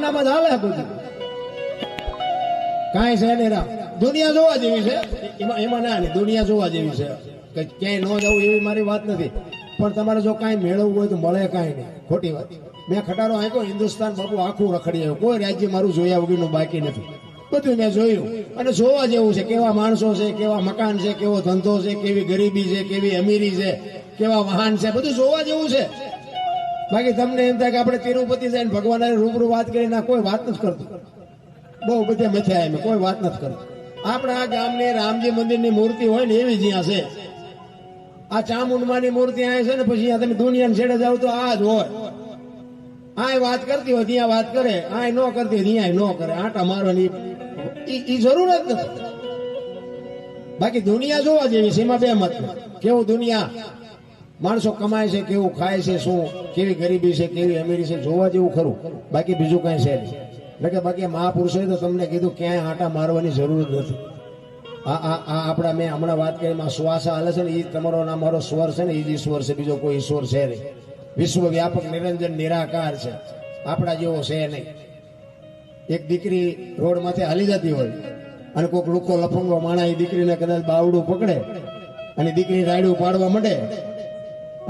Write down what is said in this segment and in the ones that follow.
જ હાલે બધું. કાંઈ છે નહીં દુનિયા જોવા જેવી છે. એમાં એમાં ના દુનિયા જોવા જેવી છે. કે ક્યાંય ન જવું એવી મારી વાત નથી. પણ તમારે જો કાંઈ મેળવવું હોય તો મળે કાંઈ નહીં. ખોટી વાત. મેં ખટારો આંક્યો હિન્દુસ્તાન બાપુ આખું રખડી આવ્યું. કોઈ રાજ્ય મારું જોયા વગરનું બાકી નથી. બધું મેં જોયું. અને જોવા જેવું છે કેવા માણસો છે, કેવા મકાન છે, કેવો ધંધો છે, કેવી ગરીબી છે, કેવી અમીરી છે, કેવા વાહન છે, બધું જોવા જેવું છે. બાકી તમને એમ થાય કે આપણે તિરુપતિ જઈને ભગવાન રૂબરૂ વાત કરીને આ કોઈ વાત નથી કરતું. બહુ બધે મથ્યા એમ, કોઈ વાત નથી કરતું. આપણે આ ગામની રામજી મંદિરની મૂર્તિ હોય ને એવી જ્યાં છે. આ ચામુંડમાની મૂર્તિ આ છે ને પછી અહીંયા તમે દુનિયાને છેડે જાવ તો આ જ હોય. આ વાત કરતી હોય, ત્યાં વાત કરે, આ ન કરતી હોય, ત્યાં ન કરે. આટા મારવાની એ જરૂર જ નથી. બાકી દુનિયા જોવા જેવી છે, એમાં બે મત. કેવું દુનિયા? માણસો કમાય છે, કેવું ખાય છે, શું, કેવી ગરીબી છે, કેવી અમીરી છે, જોવા જેવું ખરું. બાકી બીજું કઈ છે નહીં. એટલે કે બાકી મહાપુરુષોએ તો તમને કીધું ક્યાંય આટા મારવાની જરૂર જ નથી. આ આ આ આપણા મેં હમણાં વાત કરી, એમાં શ્વાસ હાલે છે ને એ તમારો ના મારો સ્વર છે ને એ જ ઈશ્વર છે, બીજો કોઈ ઈશ્વર છે નહીં. વિશ્વ વ્યાપક નિરંજન, નિરાકાર છે. આપણા જેવો છે નહીં. એક દીકરી રોડ માથે હાલી જતી હોય અને કોઈક લોકો લફંગો માણા એ દીકરીને કદાચ બાવડું પકડે અને દીકરી રાયડું પાડવા માંડે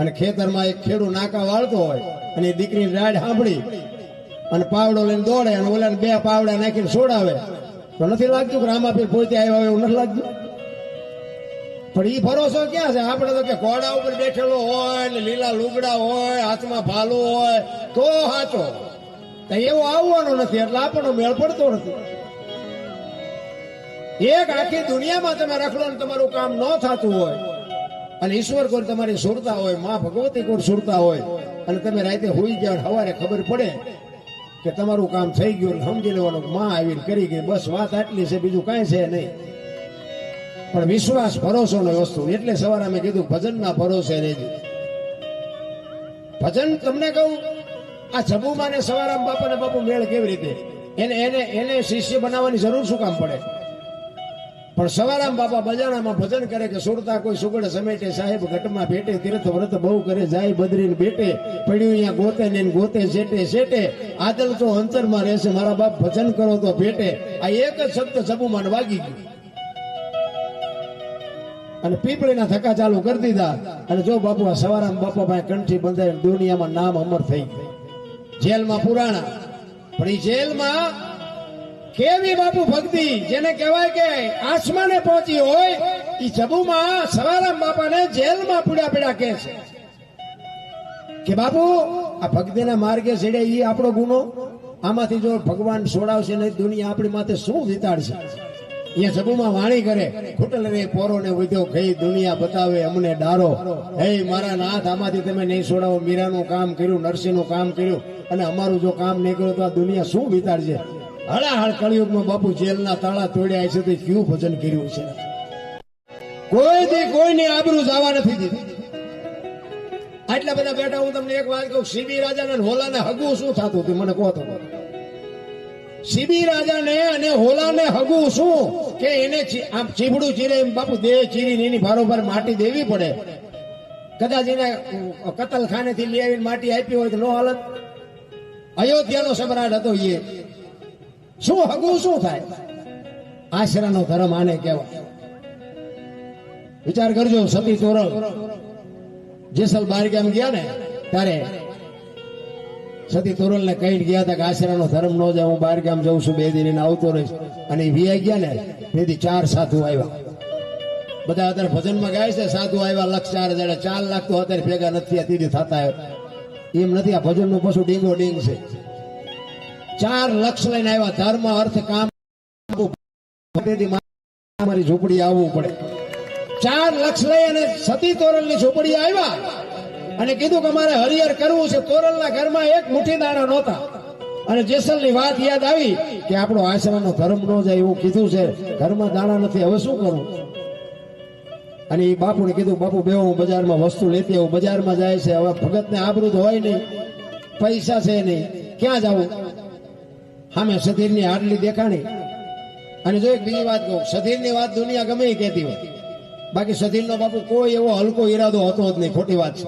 અને ખેતરમાં એક ખેડૂ નાકા વાળતો હોય અને એ દીકરી રાડ સાંભળી અને પાવડો લઈને દોડે અને ઓલાને બે પાવડા નાખીને છોડાવે તો નથી લાગતું કે રામાપીર પોતે આવ્યા હોય એવું નથી લાગતું? પણ એ ભરોસો ક્યાં છે? આપણે તો કે ઘોડા ઉપર બેઠેલો હોય ને લીલા લુગડા હોય, હાથમાં ભાલો હોય, તો તો એવો આવવાનો નથી, એટલે આપણો મેળ પડતો નથી. એક આખી દુનિયામાં તમે રખડો ને તમારું કામ ન થતું હોય અને ઈશ્વર કોણ તમારી સુરતા હોય, માં ભગવતી કોઈ સુરતા હોય? અને તમે રાતે હોઈ ગયા સવારે ખબર પડે કે તમારું કામ થઈ ગયું ને સમજી લેવાનું માં આવીને કરી ગઈ. બસ વાત આટલી છે, બીજું કાંઈ છે નહીં. પણ વિશ્વાસ ભરોસો નો વસ્તુ એટલે સવારે અમે કીધું, ભજનના ભરોસે રહેજો. ભજન તમને કહું, આ જબુમાં ને સવારામ બાપા ને બાપુ મેળ કેવી રીતે? એને એને એને શિષ્ય બનાવવાની જરૂર શું કામ પડે? પણ સવારામ બાપા બજાણામાં ભજન કરે કે સુરતા કોઈ સુગડ સમેટે, સાહેબ ઘટમાં ભેટે, તીર્થ વ્રત બહુ કરે, જાય બદરીને બેટે પડ્યું અહીંયા ગોતે ને ગોતે, શેટે શેટે, આદલ તો અંતરમાં રહેશે, મારા બાપ ભજન કરો તો ભેટે. આ એક જ શબ્દ જબુમાન વાગી ગયું. અને પીપળીના ધક્કા ચાલુ કરી દીધા. અને જો બાપુ, આ સવારામ બાપા પાસે કંઠી બંધાય દુનિયામાં નામ અમર થઈ ગયું. જેલમાં પુરાણા. પણ એ જેલમાં કેવી બાપુ ભક્તિ? જેને કહેવાય કે આસમાને પહોંચી હોય એ જબુમાં સવારામ બાપાને જેલમાં પીડા પીડા કહે છે. કે બાપુ, આ ભક્તિના માર્ગે ચડે એ આપણો ગુનો? આમાંથી જો ભગવાન છોડાવશે નહીં, દુનિયા આપણી માથે શું વિતાડશે? એ સબુમાં વાણી કરે ખૂટલ રે પોરો ને વધ્યો કઈ દુનિયા બતાવે અમને ડારો. હે મારા નાથ, આમાંથી તમે નહીં છોડાવો. મીરાનું કામ કર્યું, નરસિંહનું કામ કર્યું, અને અમારું જો કામ નહીં કર્યું તો આ દુનિયા શું વિતાડશે? હળાહળ કળિયુગમાં બાપુ જેલના તાળા તોડ્યા છે તે કયું ભજન કર્યું છે? કોઈ કોઈની આબરૂ જવા નથી દીધી. આટલા બધા બેઠા હું તમને એક વાત કહું, સીબી રાજાને હોલાને હગવું શું થતું હતું? મને કહો તો સીબી રાજાને અને હોલાને હગવું શું? કે એને આમ ચીબડું ચીરે એમ બાપુ દેહ ચીરીને એની ભારોભાર માટી દેવી પડે. કદાચ એને કતલખાને થી લઈ આવીને માટી આપી હોય તો નો હાલત. અયોધ્યાનો સમ્રાટ હતો એ શું હગું શું થાય? આશરાનો ધર્મ આને કહેવાય. વિચાર કરજો, સતી તોરણ. જેસલ બાર ગામ ગયા ને, ત્યારે સતી તોરલ ને કઈ ગયા હતા કે આશરાનો ધર્મ નો જાય, હું બાર ગામ જઉં છું, બે દિન આવતો રહીશ. અને એ વિયા ગયા ને, તેથી ચાર સાધુ આવ્યા. બધા અત્યારે ભજનમાં ગાય છે, સાધુ આવ્યા લક્ષ ચાર હજાર ચાર લાખ તો અત્યારે ભેગા નથી તેથી થતા એમ નથી, આ ભજનનું પશુ ડીંગો ડીંગ છે. ચાર લક્ષ લઈને આવ્યા. ધર્મ, અર્થ, કામ મારી ઝૂંપડી આવવું પડે. ચાર લક્ષ લઈ અને સતી તોરણની ઝૂંપડી આવ્યા અને કીધું કે મારે હરિહર કરવું છે. તોરણના ઘરમાં એક મુઠ્ઠી દાણા નહોતા. અને જેસલની વાત યાદ આવી કે આપણો આશ્રમનો ધર્મ ન જાય એવું કીધું છે. ઘરમાં દાણા નથી, હવે શું કરું? અને એ બાપુને કીધું, બાપુ, બે હું બજારમાં વસ્તુ લેતી આવું. બજારમાં જાય છે. હવે ભગતને આબરૂ તો હોય નહીં. પૈસા છે નહીં. ક્યાં જવું? સામે સધીરની હાડલી દેખાણી. અને જો એક બીજી વાત કહું, સધીરની વાત દુનિયા ગમે એ કહેતી હોય. બાકી સધીરનો બાપુ કોઈ એવો હલકો ઈરાદો હતો જ નહીં, ખોટી વાત છે.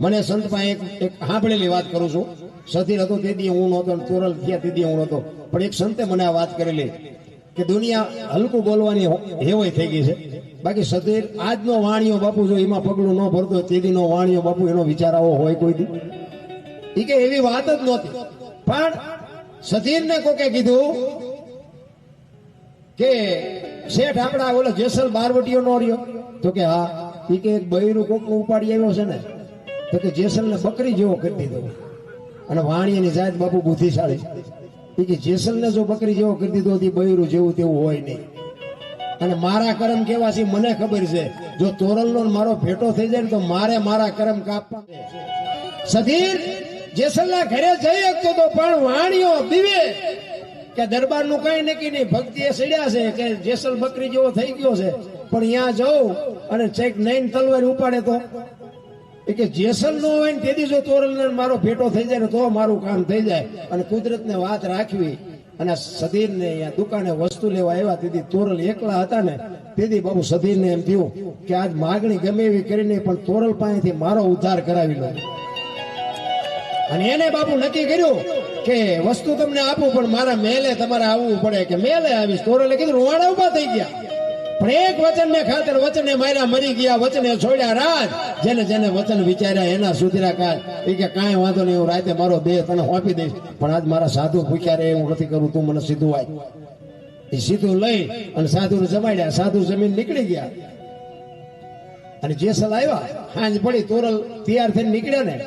મને સંતમાં એક એક સાંભળેલી વાત કરું છું. સધીર હતો તે દી હું નહોતો ચોરલ થયા તે દી હું નહોતો. પણ એક સંતે મને આ વાત કરેલી કે દુનિયા હલકું બોલવાની હેવાય થઈ ગઈ છે. બાકી સધીર આજનો વાણિયો બાપુ જો એમાં પગલું ન ભરતો તે દીનો વાણિયો બાપુ એનો વિચાર આવો હોય કોઈ દી. એ કે એવી વાત જ નહોતી. પણ સધીરને કોકે કીધું કે શેઠ આપણા ઓલો જેસલ બારવટીઓ નો રહ્યો. તો કે હા એ કે એક બૈરું કોક ઉપાડી આવ્યો છે ને, તો કે જેસલ ને બકરી જેવો કરી દીધો. અને વાણિયાની જાત બાપુ બુદ્ધિશાળી એ કે જેસલ ને જો બકરી જેવો કરી દીધો તો ઈ બૈરું જેવું તેવું હોય નહીં. અને મારા કરમ કેવા છે મને ખબર છે. જો તોરલનો મારો ભેટો થઈ જાય ને તો મારે મારા કરમ કાપવા. સધીર! જેસલના ઘરે જઈ શકતો તો પણ વાણિયો દીવે કે દરબારનું કઈ નક્કી નહીં. ભક્તિ એ સડ્યા છે કે જેસલ બકરી જેવો થઈ ગયો છે. પણ ત્યાં જવું અને ચેક નૈન તલવાર ઉપાડે તો. કે જેસલ નો હોય ને તેથી જો તોરલ મારો ભેટો થઈ જાય ને તો મારું કામ થઈ જાય. અને કુદરતને વાત રાખવી અને સધીર ને અહીંયા દુકાને વસ્તુ લેવા આવ્યા. તેથી તોરલ એકલા હતા ને તેથી બાબુ સધીર ને એમ થયું કે આજ માગણી ગમે એવી કરીને પણ તોરલ પાસેથી મારો ઉદ્ધાર કરાવી લો. અને એને બાપુ નક્કી કર્યું કે વસ્તુ તમને આપું, પણ મારા મેલે તમારે આવવું પડે કે મેલે આવીશ. તોરલે કીધું, રોવાડા ઊભા થઈ ગયા. પણ એક વચન ને ખાતર, વચને માર્યા, મરી ગયા, વચને છોડ્યા રાજ જેને જેને વચન વિચાર્યા, એના સુધીરા કાજ એ કે, કાંઈ વાંધો નહીં, હું રાતે મારો દેહ તને સોંપી દઈશ. પણ આજ મારા સાધુ ભૂખ્યા રે હું નથી કરું, તું મને સીધું આય. એ સીધું લઈ અને સાધુને જમાડ્યા. સાધુ જમીન નીકળી ગયા. અને જેસલ આવ્યા, હાંજ પડી, તોરલ તૈયાર થઈને નીકળ્યા ને.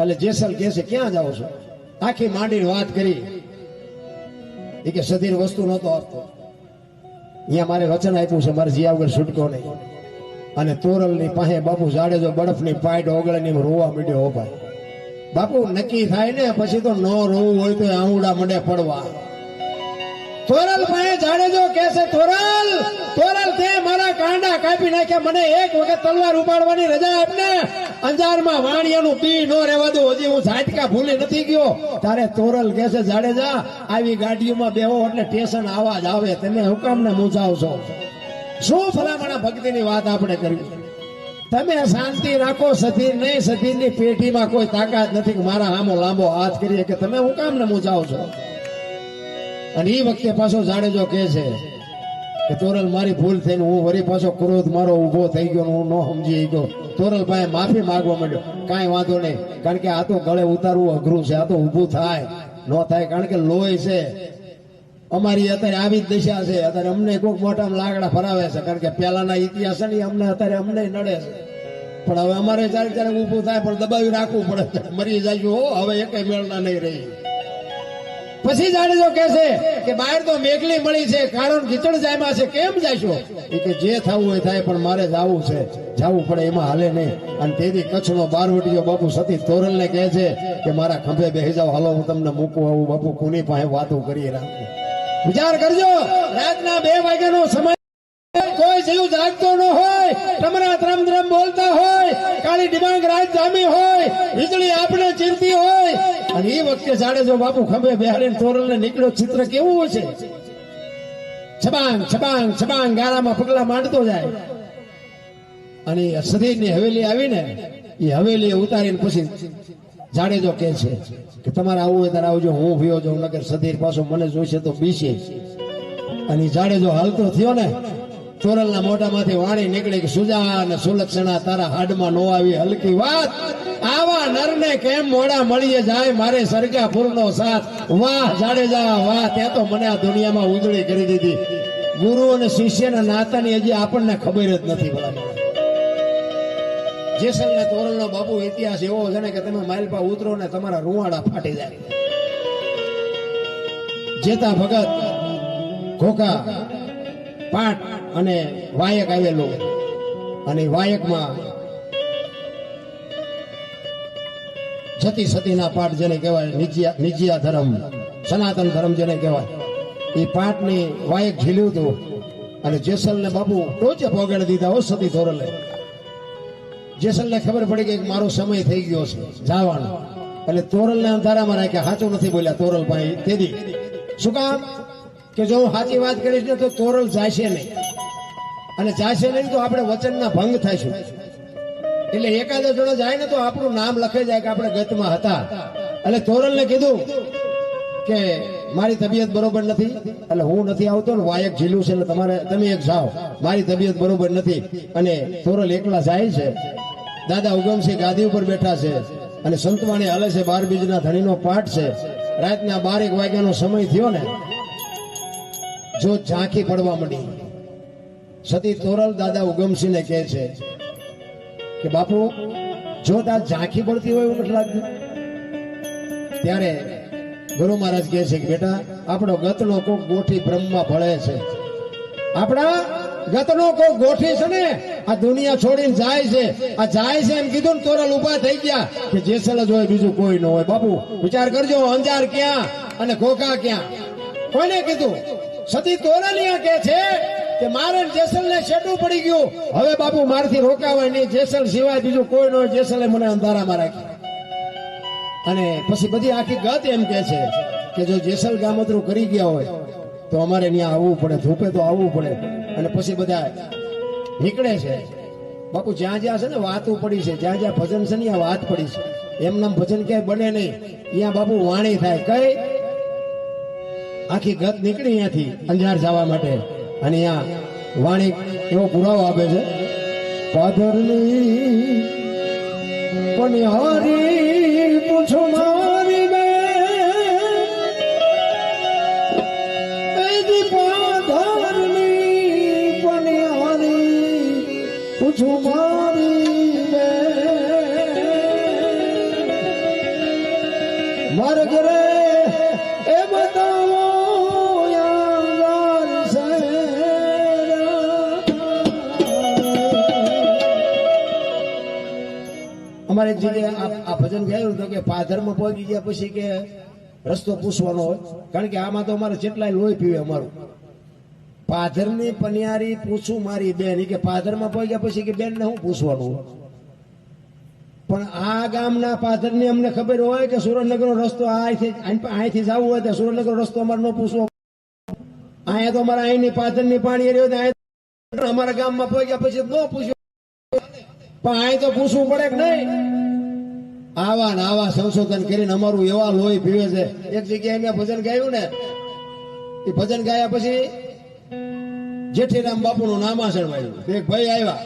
એટલે જેસલ કે છે, ક્યાં જાઓ છો? આખી માંડીને વાત કરી. એ કે સધીર વસ્તુ નહોતો આપતો. અહીંયા મારે વચન આપ્યું છે, મારે જીયા વગર છૂટકો નહીં. અને તોરલની પાસે બાપુ જાડેજો બરફની પાઇટ ઓગળે રોવા માંડ્યો ભાઈ, બાપુ નક્કી થાય ને, પછી તો ન રોવું હોય તો આંગુડા મંડે પડવા. પાસે જાડેજો કે છે તોરલ તોરલ તે મારા કાંડા કાપી નાખ્યા. મને એક વખત તલવાર ઉપાડવાની રજા આપને. અંજારમાં વાણિયાનું પી નો રહેવા દો. હજી હું ઝાટકા ભૂલી નથી ગયો. તારે તોરલ કે છે, જાડેજા, આવી ગાડીઓમાં બેહો એટલે સ્ટેશન આવાજ આવે. તમે હુકામને મૂંઝાવશો. શું ભલામણા ભક્તિની વાત આપણે કરવી? તમે શાંતિ રાખો, સધીર નહીં, સધીરની પેઢીમાં કોઈ તાકાત નથી મારા આમો લાંબો હાથ કરીએ કે તમે હું કામ ને મૂંઝાવ છો અને એ વખતે પાછો જાડેજો કહે છે કે તોરલ મારી ભૂલ થઈને હું વળી પાછો ક્રોધ મારો ઊભો થઈ ગયો હું ન સમજી ગયો તોરલ ભાઈ માફી માગવા માંડ્યો. કાંઈ વાંધો નહીં, કારણ કે આ તો ગળે ઉતારવું અઘરું છે, આ તો ઊભું થાય. ન થાય કારણ કે લોહી છે. અમારી અત્યારે આવી જ દિશા છે. અત્યારે અમને કોઈક મોટા લાગડા ફરાવે છે, કારણ કે પહેલાના ઇતિહાસ ને અમને અત્યારે અમને નડે છે. પણ હવે અમારે જ્યારે ત્યારે ઊભું થાય, પણ દબાવી રાખવું પડે. મરી જાય હો, હવે એકે મેળના નહીં રહી. પછી જાણજો કે છે કે બહાર તો મેઘલી મળી છે કારણ ગીતડ જાયમાં છે કેમ જાશો? એ કે જે થવું હોય થાય પણ મારે જવું છે જવું પડે એમાં હાલે નહીં. અને તેથી કચ્છનો બારવટીયો બાપુ સતી તોરલને કહે છે કે મારા ખંભે બેસી જાઓ હાલો હું તમને મૂકું આવું બાપુ કોની પાસે વાતો કરી રાખું વિચાર કરજો રાતના બે વાગ્યાનો સમય કોઈ જીવ જાગતો ન હોય તમારા ત્રમ ત્રમ બોલતા હોય કાળી ડિમાંગ રાત જામી હોય વીજળી આપણે ચીરતી હોય અને એ વખતે જાડેજો બાપુ ખંભે બેહાડીને તોરલને નીકળ્યો, ચિત્ર કેવું હશે? છબાંગ છબાંગ છબાંગ ગાળામાં પગલા માંડતો જાય. અને સદીની હવેલી આવીને એ હવેલી ઉતારીને પછી જાડેજો કે છે કે તમારે આવું હોય ત્યારે આવજો, હું ભયો જાઉં નગર સધીર પાછો મને જોઈશે તો બીશે. અને જાડેજો હાલતો થયો ને તોરલના મોઢામાંથી વાણી નીકળી સુજા અને સુલક્ષણા તારા હાડમાં નો આવી, હલકી વાત. આવા નરને કેમ મોડા મળીએ જાય? મારે સરગાપુરનો સાથ. વાહ, જાડેજા, વાહ. ત્યાં તો મને આ દુનિયામાં ઉજળી કરી દીધી. ગુરુ અને શિષ્યના નાતાની હજી આપણને ખબર જ નથી ભલા જેસલ ને તોરલ નો બાપુ ઇતિહાસ એવો છે ને કે તમે માઇલ પા ઉતરો ને તમારા રૂવાડા ફાટી જાય. જેતા ભગત ખોખા પાટ અને વાયક આવેલું. અને વાયકમાં જતી સતીના પાઠ જેને કહેવાય નિજિયા ધર્મ, સનાતન ધર્મ જેને કહેવાય. એ પાઠની વાયક ઝીલ્યું હતું. અને જેસલને બાપુ ટોચે પોગાડી દીધા હો સતી ધોરલે. જેસલને ખબર પડી કે મારો સમય થઈ ગયો છે, જવાનો. એટલે તોરલને અંધારામાં રાખ્યા. સાચું નથી બોલ્યા તોરલ ભાઈ તેદી. શું કામ? કે જો હું સાચી વાત કરીશ ને તો તોરલ જાશે નહીં. અને જાશે નહીં તો આપણે વચનના ભંગ થઈશું. એટલે એકાદો જણો જાય ને તો આપણું નામ લખે જાય કે આપણે ગતમાં હતા. એટલે તોરલને કીધું કે મારી તબિયત બરોબર નથી. એટલે હું નથી આવતો ને વાયક ઝીલું છે એટલે તમારે તમે એક જાઓ. મારી તબિયત બરોબર નથી. અને તોરલ એકલા જાય છે. દાદા ઉગમસિંહ ગાદી ઉપર બેઠા છે. અને સંતવાણી હાલે છે બાર બીજના ધણીનો પાઠ છે. રાતના બારેક વાગ્યાનો સમય થયો ને જો ઝાંખી પડવા માંડી. સતી તોરલ દાદા ઉગમસિંહને કહે છે કે, બાપુ, જો તાર ઝાંખી પડતી હોય એવું નથી ત્યારે ગુરુ મહારાજ કહે છે કે, બેટા, આપણો ગતનો કોક ગોઠી બ્રહ્મમાં ભળે છે. આપણા ગતનો કોક ગોઠી છે ને, આ દુનિયા છોડીને જાય છે. આ જાય છે એમ કીધું ને તોરલ ઊભા થઈ ગયા કે જેસલ જ હોય, બીજું કોઈ ન હોય. બાપુ, વિચાર કરજો, અંજાર ક્યાં અને ઘોઘા ક્યાં? કોને કીધું? સતી તોરલિયા કે છે કે મારે જેસલ ને શેડું પડી ગયું. હવે બાપુ મારથી રોકાવાય નહીં. જેસલ સિવાય બીજું કોઈ ન હોય. જેસલે મને અંધારામાં રાખી અને પછી બધી આખી ગત એમ કે છે કે જો જેસલ ગામતરું કરી ગયા હોય, તો અમારે ત્યાં આવવું પડે. ધૂપે તો આવવું પડે. અને પછી બધા નીકળે છે. બાપુ જ્યાં જ્યાં છે ને વાતો પડી છે, જ્યાં જ્યાં ભજન છે ને ત્યાં વાત પડી છે. એમનામ ભજન ક્યાંય બને નહીં. ત્યાં બાપુ વાણી થાય. કઈ? આખી ગત નીકળી અહીંયાથી અંજાર જવા માટે. અને અહીંયા વાણી એવો પુરાવો આપે છે. પાદરની પણ પૂછો અમારે જે આ- ભજન ગાયું હતું કે પાધરમાં પહોંચી ગયા પછી કે રસ્તો પૂછવાનો હોય. કારણ કે આમાં તો અમારે જેટલાય લોહી પીવે અમારું. પાધરની પનિયારી પૂછું મારી બેન. કે પાધરમાં પહોંચ્યા પછી કે બેન ને હું પૂછવાનું? પણ આ ગામના પાથરની અમને ખબર હોય કે સુરેન્દ્રનગરનો રસ્તો અહીંથી અહીં- અહીંથી જવું હોય તો સુરેન્દ્રનગર રસ્તો અમારે ન પૂછવો. અહીંયા તો અમારા અહીંની પાથરની પાણી રહ્યો અમારા ગામમાં પહોંચ્યા પછી ન પૂછ્યું. પણ અહીં તો પૂછવું પડે કે નહીં? આવા ને આવા સંશોધન કરીને અમારું એવા લોહી પીવે છે. એક જગ્યાએ મેં ભજન ગાયું ને, એ ભજન ગાયા પછી જેઠીરામ બાપુનું નામાસણ વાળ્યું એક ભાઈ આવ્યા.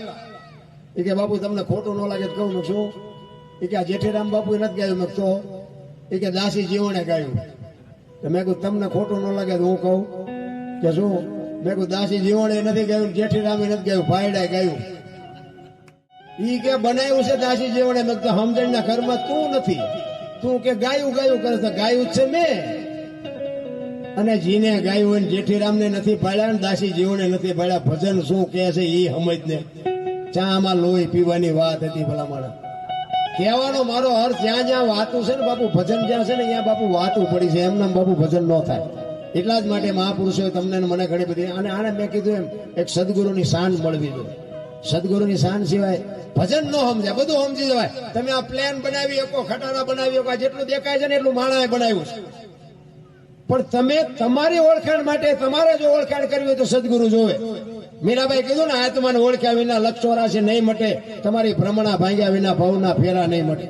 એ કે, બાપુ, તમને ખોટું ન લાગે કહું નું શું? એ કે, આ જેઠીરામ બાપુ નથી ગાયું. મેં તો? એ કે, દાસી જીવણે ગાયું. તો મેં કહ્યું તમને ખોટું ન લાગે તો હું કહું. કે, શું? મેં કહ્યું દાસી જીવણે નથી ગાયું જેઠીરામે નથી ગાયું ભાઈડાએ ગાયું. ઈ કે બનાવ્યું છે દાસી જીવણે મેં સમજણ ના ઘરમાં તું નથી. તું કે ગાયું ગાયું કરે છે. ગાયું છે મેં. અને જીને ગાયું હોય જેઠીરામને નથી પાડ્યા ને દાસી જીવને નથી પાડ્યા. ભજન શું કે છે એ સમજ ને ચામાં લોહી પીવાની વાત હતી ભલા મારા કહેવાનો મારો અર્થ જ્યાં જ્યાં વાતું છે ને બાપુ, ભજન જ્યાં છે ને ત્યાં બાપુ વાતું પડી છે. એમનામ બાપુ ભજન ન થાય. એટલા જ માટે મહાપુરુષોએ તમને મને ઘણી બધી અને આને મેં કીધું એમ, એક સદગુરુની શાન મળવી જોઈએ. સદગુરુની શાન સિવાય ભજન ન સમજાય, બધું સમજી જવાય. તમે આ પ્લેન બનાવી શકો, ખટારા બનાવી શકો જેટલું દેખાય છે ને એટલું માણાએ બનાવ્યું છે. પણ તમે તમારી ઓળખાણ માટે, તમારે જો ઓળખાણ કરવી હોય તો સદગુરુ જોવે. મીરાબાઈ કીધું ને, આત્માને ઓળખ્યા વિના લક્ષોરા છે નહીં મટે, તમારી ભ્રમણા ભાંગ્યા વિના, ભવના ફેરા નહીં મટે.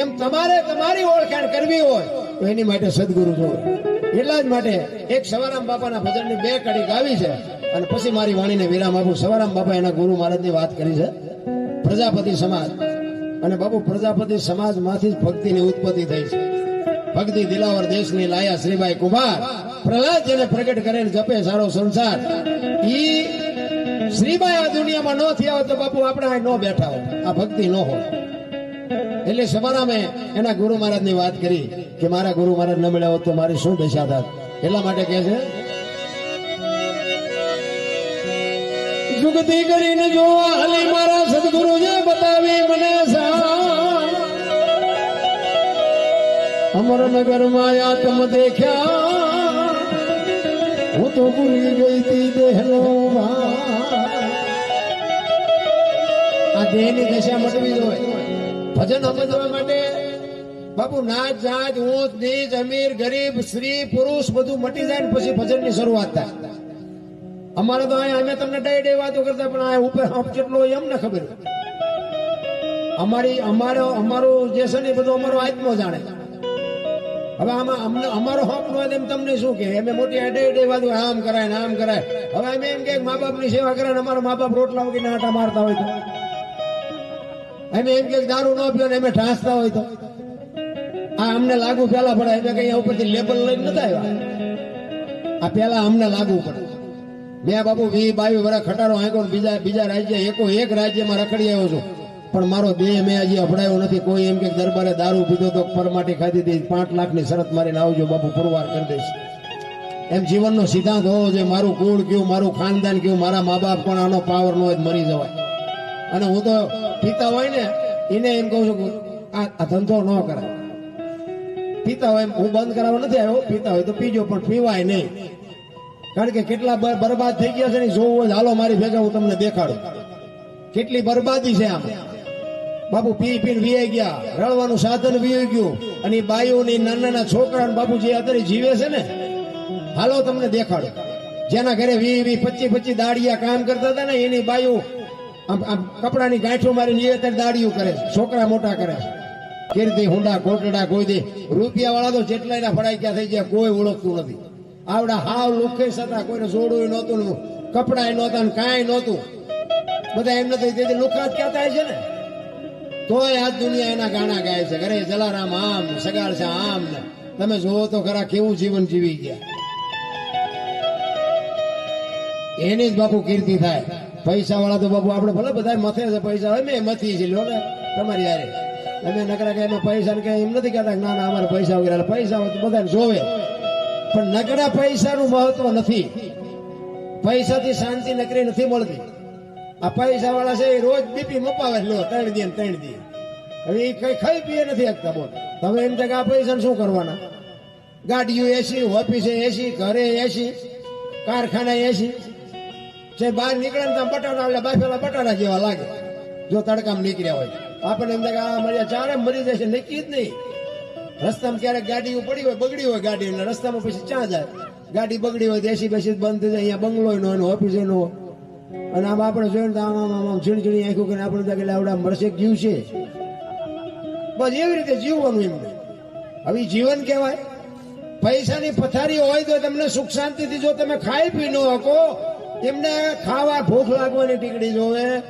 એમ તમારે તમારી ઓળખાણ કરવી હોય તો એની માટે સદગુરુ જોવે. એટલા જ માટે એક સવારામ બાપાના ભજનની બે કડી ગાવી છે અને પછી મારી વાણીને વિરામ આપું. સવારામ બાપા એના ગુરુ મહારાજની વાત કરી છે. પ્રજાપતિ સમાજ અને બાપુ પ્રજાપતિ સમાજમાંથી જ ભક્તિની ઉત્પત્તિ થઈ છે. ભક્તિ દિલાવર દેશની લાયા શ્રીભાઈ કુમાર. પ્રહલાદ જેને પ્રગટ કરીને જપે સારો સંસાર. ઈ શ્રીભાઈ આ દુનિયામાં ન થયા હોય તો બાપુ આપણે ન બેઠા હોય. આ ભક્તિ ન હોય. એટલે સવારામે એના ગુરુ મહારાજની વાત કરી કે મારા ગુરુ મહારાજ ન મળ્યા હોત તો મારી શું દશા થાત? એટલા માટે કહે છે, જુગતી કરીને જો હાલી મારા સદગુરુ જે બતાવી મને અમરનગર માયા તમ દેખ્યા, હું તો ભૂલી ગઈ તી દેહલો આ દેહની દશા મટવી જોઈએ ભજન સમજવા માટે બાપુ, નાચ, જાત, ઊંચ, નીચ, અમીર, ગરીબ, સ્ત્રી, પુરુષ, બધું મટી જાય ને પછી ભજનની શરૂઆત થાય. અમારે તો અહીંયા, અમે તમને ડઈ ડઈ વાતો કરતા, પણ આ ઉપર હપ કેટલો હોય એમને ખબર અમારી, અમારો, અમારું જે છે ને એ બધું અમારો આત્મો જાણે. હવે આમાં અમને અમારો હક નો એમ તમને શું કે અમે મોટી અડે અડે વાતું, આમ કરાય ને આમ કરાય. હવે અમે એમ કે મા બાપની સેવા કરે અમારા મા બાપ રોટલા વગીને આટા મારતા હોય તો. અમે એમ કે દારૂ ન પીઓ ને અમે ઠાસતા હોય તો. આ અમને લાગુ પેલા પડે એટલે કઈ ઉપરથી લેબલ લઈને નતા આવ્યા. આ પેલા અમને લાગુ પડે. મેં બાપુ વી, બાવી વરા ખટારો આંકો બીજા બીજા રાજ્ય, એકો એક રાજ્યમાં રખડી આવ્યો છું. પણ મારો દેહ મેં હજી અફડાયો નથી. કોઈ એમ કે દરબારે દારૂ પીધો તો પરમાટી ખાધી દઈશ પાંચ લાખની શરત મારીને આવજો બાપુ, પુરવાર કરી દઈશ. એમ જીવનનો સિદ્ધાંત હોવો જોઈએ. મારું કુળ કયું, મારું ખાનદાન કયું, મારા મા બાપ પણ આનો પાવર નો હોય મરી જવાય. અને હું તો પીતા હોય ને, એને એમ કહું છું આ ધંધો ન કરાય. પીતા હોય હું બંધ કરાવવા નથી આવ્યો, પીતા હોય તો પીજો, પણ પીવાય નહીં. કારણ કે કેટલા બરબાદ થઈ ગયા છે ને, જોવું હોય હાલો મારી ભેગા, હું તમને દેખાડું. કેટલી બરબાદી છે આમ. બાપુ પી પીને વીઆઈ ગયા. રળવાનું સાધન વીઆઈ ગયું. અને ઈ નાના નાના છોકરા બાપુ જે અત્યારે જીવે છે ને, હાલો તમને દેખાડો. જેના ઘરે વી વી પચી પચી દાડિયા કામ કરતા હતા ને, એની આમ કપડાની ગાંઠો મારીને એ દાડીઓ કરે છોકરા મોટા કરે કીર્તિ હુંડા કોટડા કોઈ દે. રૂપિયા વાળા તો જેટલા એના ફડાઈ ગયા થઈ ગયા, કોઈ ઓળખતું નથી. આવડા હાવ લુખે હતા કોઈને જોડું નહોતું કપડા નહોતા ને કાંઈ નહોતું. બધા એમ નથી તેથી લુખાત ક્યાં થાય છે ને. તોય આ દુનિયા એના ગાણા ગાય છે, ઘરે જલારામ આમ સગાડ છે આમ ને. તમે જોવો તો ખરા કેવું જીવન જીવી ગયા. એની જ બાપુ કીર્તિ થાય. પૈસા વાળા તો બાપુ આપણે ભલે બધા મથે છે, પૈસા હોય મેં મથી છે લો ને, તમારી યારે અમે નકરા કે એમાં પૈસા ને એમ નથી કહેતા ના ના, અમારે પૈસા વગેરે. પૈસા હોય તો બધાને જોવે. પણ નકરા પૈસાનું મહત્વ નથી. પૈસાથી શાંતિ નકરી નથી મળતી. આ પૈસા વાળા છે એ રોજ બીપી મપાવે લો ત્રણ દી ત્રણ દી હવે એ કઈ ખાઈ પીએ નથી શકતા બોલ. તમે એમ કે આ પૈસા શું કરવાના? ગાડીઓ એસી, ઓફિસે એસી, ઘરે એસી, કારખાના એસી. જે બહાર નીકળે ને બટાટા એટલે બાફેલા બટાટા જેવા લાગે. જો તડકામાં નીકળ્યા હોય. આપણને એમ કે આ મર્યા ચારે મરી જશે નક્કી જ નહીં. રસ્તામાં ક્યારેક ગાડીઓ પડી હોય, બગડી હોય ગાડી, એટલે રસ્તામાં પછી ચાં જાય? ગાડી બગડી હોય દેશી બેસી બંધ થઈ જાય. અહીંયા બંગલો નો એનો ઓફિસ એનો અને આમ આપણે જોયું તો આમ આમ આમ ઝીણ ઝીણી આંખું કરીને આપણે કે આવડા મળશે જીવ છે. બસ એવી રીતે જીવવાનું એમને હવે જીવન કહેવાય. પૈસાની પથારી હોય તો તમને સુખ શાંતિથી જો તમે ખાઈ પી ન શકો એમને ખાવા ભૂખ લાગવાની ટીકડી જોવે,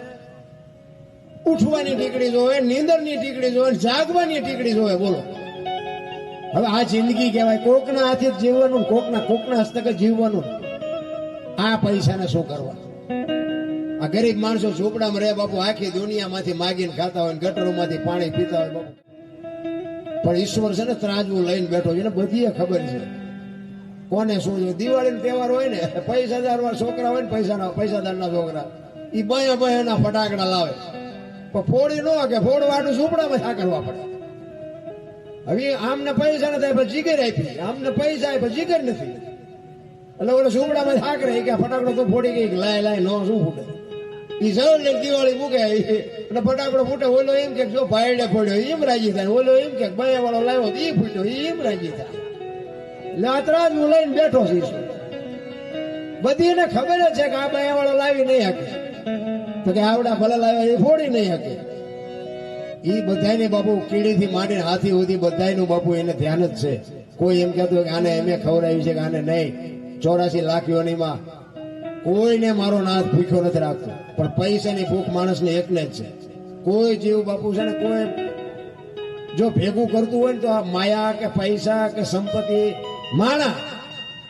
ઉઠવાની ટીકડી જોવે, નીંદરની ટીકડી જોવે, જાગવાની ટીકડી જોવે, બોલો. હવે આ જિંદગી કહેવાય કોકના હાથે જીવવાનું ને કોકના કોકના હસ્તકે જીવવાનું. આ પૈસાને શું કરવા? આ ગરીબ માણસો ઝૂંપડામાં રહે બાપુ, આખી દુનિયામાંથી માગીને ખાતા હોય ને ગટરોમાંથી પાણી પીતા હોય બાપુ. પણ ઈશ્વર છે ને ત્રાજવું લઈને બેઠો છે ને બધી ખબર છે. કોને શું જોઈએ દિવાળીનો તહેવાર હોય ને પૈસાદાર વાળા છોકરા હોય ને, પૈસાના પૈસાદારના છોકરા. એ બયા બયાના ફટાકડા લાવે. પણ ફોડી ન કે, ફોડવાનું ઝૂંપડામાં શા કરવા પડે. હવે આમને પૈસા નથી આપ્યા જીગર આપી. આમને પૈસા આપ્યા જીગર નથી. એટલે ઓલો સુમડામાં થાક રહી. કે ફટાકડો તો ફોડી ગઈ. લાય લાય નો શું ફૂટે? એ જરૂર ને દિવાળી મૂકે. અને ફટાકડો ફૂટે. ઓલો એમ કે, જો ભાઈડે પડ્યો એમ રાજી થાય. ઓલો એમ કે બયા વાળો લાવ્યો એ ફૂટ્યો એમ રાજી થાય. આ હું લઈને બેઠો બધી બધીને ખબર છે કે આ બાયા વાળો લાવી નહીં શકે તો કે આવડા ભલે લાવ્યા એ ફોડી નહીં શકે. એ બધાને બાપુ કીડીથી માંડીને હાથી સુધી બધાયનું બાપુ એને ધ્યાન જ છે. કોઈ એમ કહેતું કે આને એમે ખવડાવ્યું છે કે આને નહીં. ચોરાસી લાખ યોનીમાં કોઈને મારો નાથ ભૂખ્યો નથી રાખતો. પણ પૈસાની ભૂખ માણસને એકને જ છે. કોઈ જીવ બાપુ છે ને કોઈ જો ભેગું કરતું હોય ને તો આ માયા કે પૈસા કે સંપત્તિ માણા,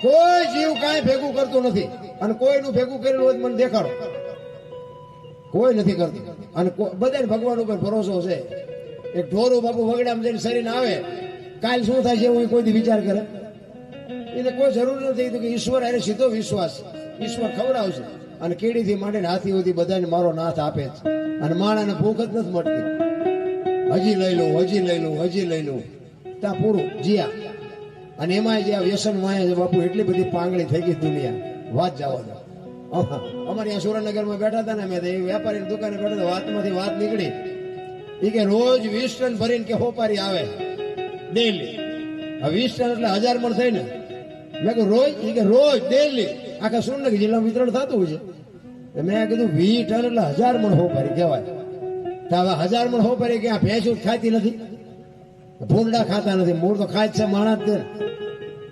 કોઈ જીવ કાંઈ ભેગું કરતું નથી અને કોઈનું ભેગું કરેલું હોય મને દેખાડો. કોઈ નથી કરતું. અને બધાને ભગવાન ઉપર ભરોસો છે. એક ઢોરું બાપુ વગડામાં જઈને શરીર આવે, કાલ શું થાય છે હું કોઈ વિચાર કરે? એને કોઈ જરૂર નથી. કે ઈશ્વર એને સીધો વિશ્વાસ. ઈશ્વર ખવડાવશે. અને કીડીથી માંડીને હાથી સુધી બધાને મારો નાથ આપે છે. અને માણાને ભૂખ જ નથી મળતી. હજી લઈ લઉં, હજી લઈ લઉં, હજી લઈ લઉં. ત્યાં પૂરું. જીયા. અને એમાં જે વ્યસન વાયા છે, બાપુ, એટલી બધી પાંગળી થઈ ગઈ દુનિયા. વાત જવા દો. અમારે અહીંયા સુરેન્દ્રનગરમાં બેઠા હતા ને અમે એ વેપારીની દુકાને બેઠા વાતમાંથી વાત નીકળી. એ કે રોજ વીસ ટન ભરીને કે હોપારી આવે. ડેલી. વીસ ટન એટલે હજાર મણ થઈ ને મેં કહ્યું રોજ? એ કે, રોજ, ડેલી. આખા સુરેન્દ્રનગર જિલ્લામાં વિતરણ થતું હોય છે. મેં કીધું વીસ ટન એટલે હજાર મણ હોપારી કહેવાય. હવે હજાર મણ હોપારી કે આ ભેંસ ખાતી નથી? ભૂંડા ખાતા નથી. મૂળ તો ખાય છે માણસ. તો.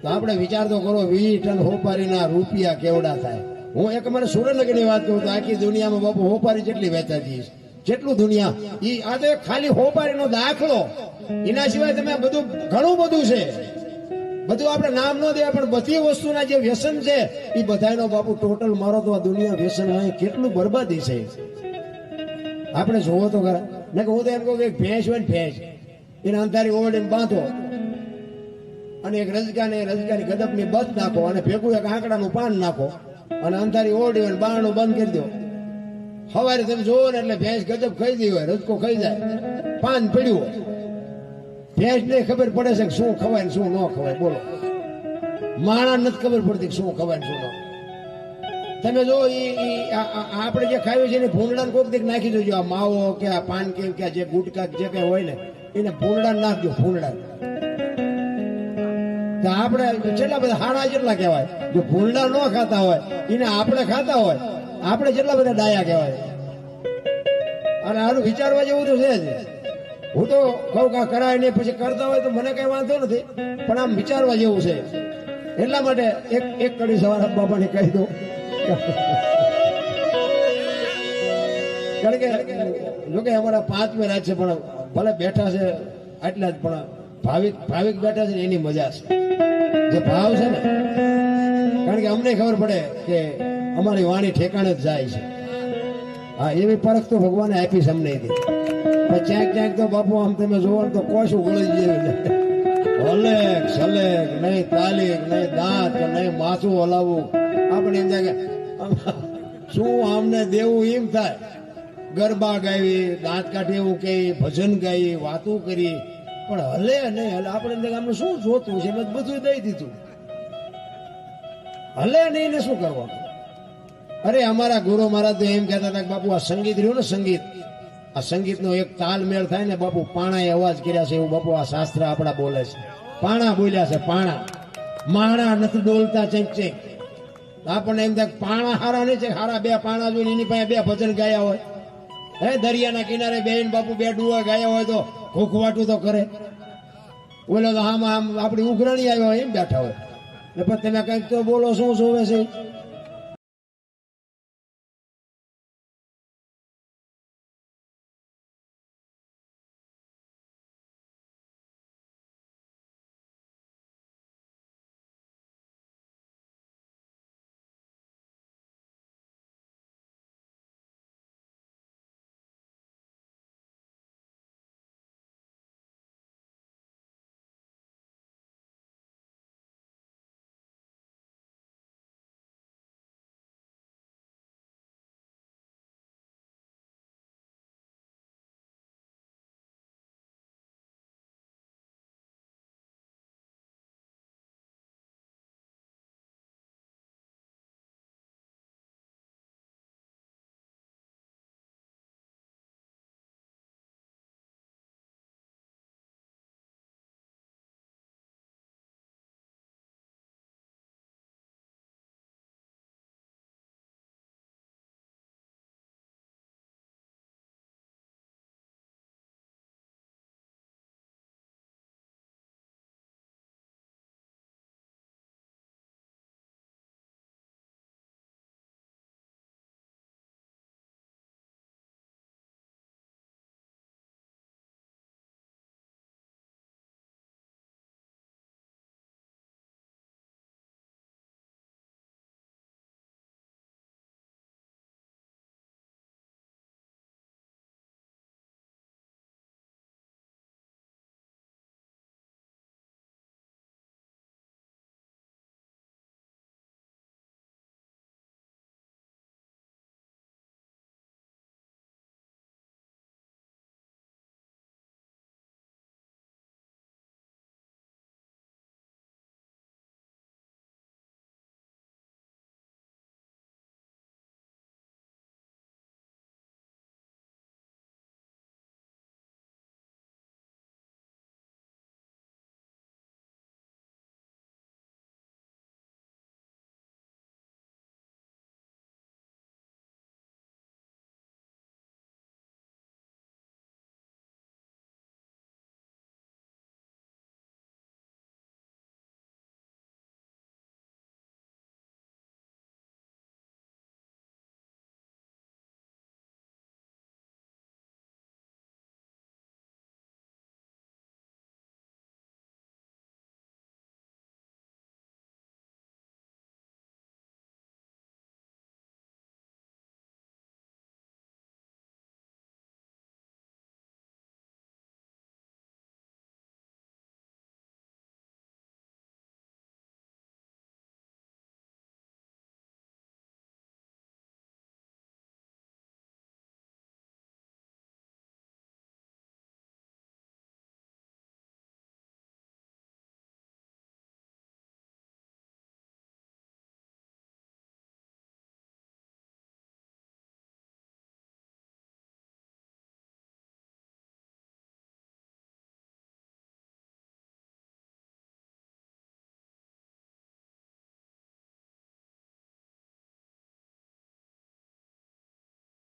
આપણે વિચાર તો કરો વીસ ટન હોપારીના રૂપિયા કેવડા થાય? હું એક મને સુરેન્દ્રનગરની વાત કહું તો આખી દુનિયામાં બાપુ હોપારી જેટલી વેચાતી જેટલું દુનિયા. ઈ આ તો ખાલી હોપારીનો દાખલો. એના સિવાય તમે બધું ઘણું બધું છે. બધું આપણે નામ ન દેવા પણ બધી વસ્તુના જે વ્યસન છે એ બધાનો બાપુ ટોટલ મારો તો આ દુનિયા વ્યસન હોય કેટલું બરબાદી છે. આપણે જોવો તો ખરા. ને હું તો એમ કહું કે ભેંસ હોય ને ભેંસ. એને અંધારી ઓરડીને બાંધો. અને એક રજગાને, રજગાની ગદપની બસ નાખો અને ભેગું એક આંકડાનું પાન નાખો અને અંધારી ઓરડી અને બારણું બંધ કરી દો. સવારે તમે જોવો ને એટલે ભેંસ ગજબ ખાઈ ગઈ હોય, રજકો ખાઈ જાય. પાન પડ્યું હોય. ભેંસ ને ખબર પડે છે કે શું ખવાય ને શું ન ખવાય, બોલો. માણા નથી ખબર પડતી શું ખવાય ને શું ન. તમે જો આપણે જે ખાઈએ છીએ ભૂંડડા કોઈક દીક નાખી દેજો. આ માવો કે આ પાન કે જે ગુટકા જે કઈ હોય ને એને ભૂંડડા નાખજો ભૂંડા તો આપણે જેટલા બધા હાડા જેટલા કહેવાય, જો ભૂંડડા ન ખાતા હોય, એને આપણે ખાતા હોય, આપણે જેટલા બધા ડાયા કહેવાય. અને આનું વિચારવા જેવું તો છે જ. હું તો કહું કા કરાય નહીં, પછી કરતા હોય તો મને કઈ વાંધો નથી, પણ આમ વિચારવા જેવું છે. એટલા માટે એક એક કડી સવાર બાબાને કહી દઉં. કારણ કે, જોકે અમારા પાંચમે રાત છે, પણ ભલે બેઠા છે આટલા જ, પણ ભાવિક ભાવિક બેઠા છે એની મજા છે. જે ભાવ છે ને, કારણ કે અમને ખબર પડે કે અમારી વાણી ઠેકાણે જ જાય છે. હા, એવી પરખ તો ભગવાને આપી છે અમને દી પણ ક્યાંક ક્યાંક તો બાપુ, આમ તમે જોવો તો કોશું ગળી જેવું હલેક સલેક નહીં તાલીક, નહીં દાંત, નહીં માથું હલાવવું. આપણે એમ થાય કે શું આમને દેવું, એમ થાય. ગરબા ગાવી દાંત કાઢી એવું કહીએ ભજન ગાઈ, વાતો કરી. પણ હલે નહીં હલે, આપણે આમને શું જોતું છે? બધું દઈ દીધું. હલે નહીં ને શું કરવાનું? અરે અમારા ગુરુ મહારાજ તો એમ કહેતા હતા કે બાપુ, આ સંગીત રહ્યું ને સંગીત. આ સંગીતનો એક તાલમેળ થાય ને બાપુ, પાણાએ અવાજ કર્યા છે એવું બાપુ, આ શાસ્ત્ર આપણા બોલે છે. પાણા બોલ્યા છે, પાણા. માણા નથી ડોલતા ચેક ચેક. આપણને એમ થાય પાણા હારા નહીં છે, હારા બે પાણા જોઈને એની પાસે બે ભજન ગાયા હોય. હે દરિયાના કિનારે બેન બાપુ બે ડુવા ગયા હોય તો ખોખવાટું તો કરે. ઓલો તો આમ આમ આપણી ઉઘરાણી આવ્યો એમ બેઠા હોય. ને પણ તમે કંઈક તો બોલો શું જોવે છે?